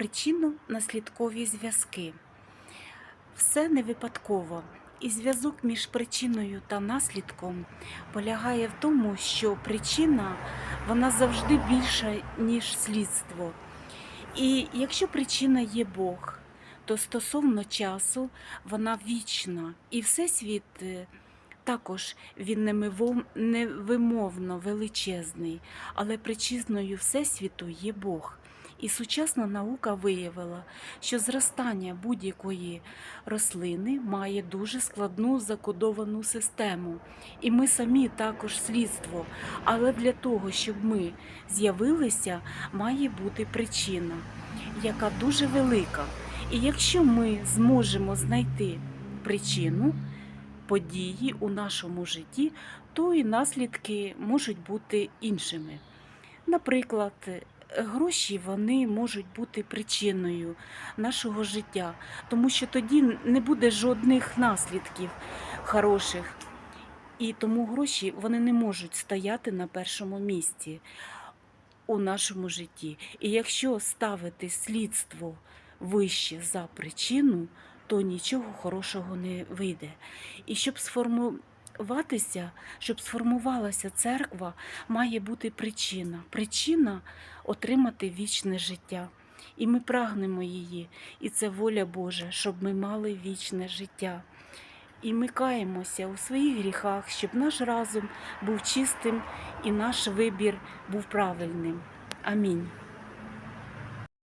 Причинно-наслідкові зв'язки. Все не випадково. І зв'язок між причиною та наслідком полягає в тому, що причина вона завжди більша, ніж слідство. І якщо причина є Бог, то стосовно часу вона вічна. І Всесвіт е, також він невимовно величезний, але причиною Всесвіту є Бог. І сучасна наука виявила, що зростання будь-якої рослини має дуже складну закодовану систему. І ми самі також слідство. Але для того, щоб ми з'явилися, має бути причина, яка дуже велика. І якщо ми зможемо знайти причину події у нашому житті, то і наслідки можуть бути іншими. Наприклад, гроші вони можуть бути причиною нашого життя, тому що тоді не буде жодних наслідків хороших. І тому гроші вони не можуть стояти на першому місці у нашому житті. І якщо ставити слідство вище за причину, то нічого хорошого не вийде. І щоб сформуватися, щоб сформувалася церква, має бути причина. Причина отримати вічне життя. І ми прагнемо її, і це воля Божа, щоб ми мали вічне життя. І ми каємося у своїх гріхах, щоб наш разум був чистим і наш вибір був правильним. Амінь.